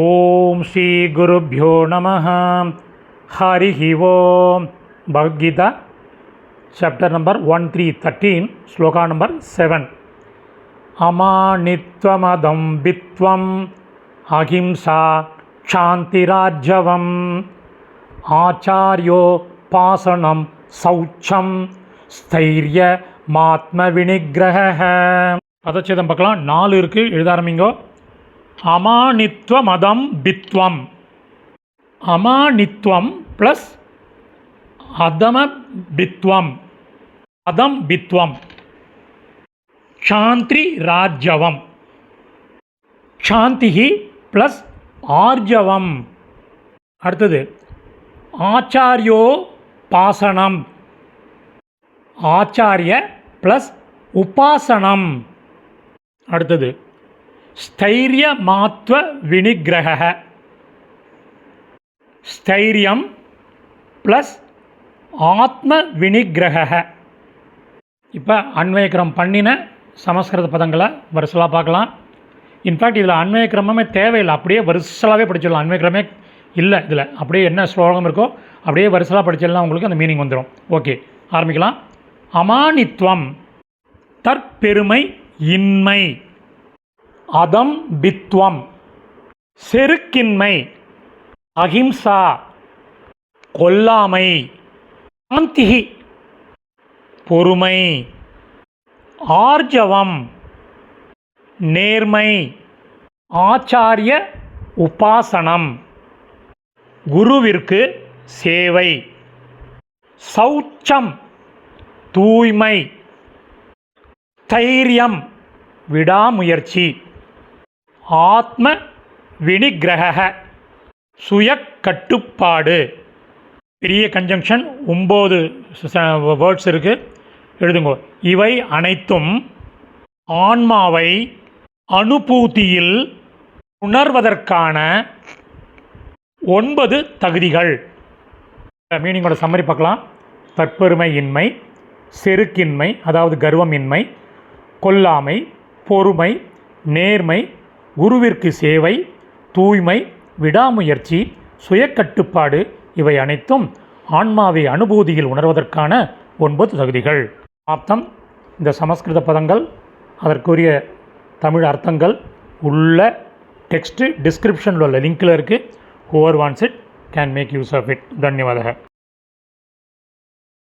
ஓம் ஸ்ரீ குருப்யோ நம ஹரிஹி ஓம் Bhagavad Gita chapter number one three thirteen shloka number seven அமானித்வமதம் வித்வம் அஹிம்சா க்ஷாந்திராஜவம் ஆச்சாரியோ பாசனம் சௌச்சம் ஸ்தைரிய மாத்ம வினிகிரக பதச்சேதம் பார்க்கலாம். நாலு இருக்குது எழுத ஆரம்பிங்கோ. அமானித்வ மதம் பித்வம். அமானித்வம் ப்ளஸ் அதம பித்வம். அதம் பித்வம். சாந்திரி ராஜ்யவம். சாந்திஹி ப்ளஸ் ஆர்ஜவம். அடுத்தது ஆச்சாரியோ பாசனம். ஆச்சாரிய ப்ளஸ் உபாசனம். அடுத்தது ஸ்தைரிய மாத்வ வினிகிரக ஸ்தைரியம் ப்ளஸ் ஆத்ம வினிகிரக இப்போ அன்வயக்கிரம் பண்ணின சமஸ்கிருத பதங்களை வரிசலாக பார்க்கலாம். இன்ஃபேக்ட் இதில் அன்வயக்கிரமே தேவையில்லை. அப்படியே வரிசலாகவே படிச்சிடலாம். அன்வயக்கிரமே இல்லை இதில். அப்படியே என்ன ஸ்லோகம் இருக்கோ அப்படியே வரிசலாக படிச்சிடலாம். உங்களுக்கு அந்த மீனிங் வந்துடும் ஓகே ஆரம்பிக்கலாம். அமானித்வம் தற்பெருமை இன்மை. அதம் பித்வம். செருக்கின்மை. அகிம்சா. கொல்லாமை. சாந்திகி பொறுமை. ஆர்ஜவம். நேர்மை. ஆச்சாரிய உபாசனம். குருவிற்கு சேவை. சௌச்சம். தூய்மை. தைரியம். விடாமுயற்சி. ஆத்ம வினிகிரக சுய கட்டுப்பாடு. பெரிய கன்ஜங்ஷன் ஒம்பது வேர்ட்ஸ் இருக்குது எழுதுங்க. இவை அனைத்தும் ஆன்மாவை அனுபூதியில் உணர்வதற்கான ஒன்பது தகுதிகள். மீனிங்கோட சம்மரி பார்க்கலாம். தற்பெருமையின்மை செருக்கின்மை அதாவது கர்வமின்மை கொல்லாமை பொறுமை நேர்மை குருவிற்கு சேவை தூய்மை விடாமுயற்சி சுயக்கட்டுப்பாடு இவை அனைத்தும் ஆன்மாவை அனுபூதியில் உணர்வதற்கான ஒன்பது தகுதிகள். ஆப்தம் இந்த சமஸ்கிருத பதங்கள் அதற்குரிய தமிழ் அர்த்தங்கள் உள்ள டெக்ஸ்ட்டு டிஸ்கிரிப்ஷனில் உள்ள லிங்கில் இருக்குது whoever wants it can make use of it தன்யவாதக.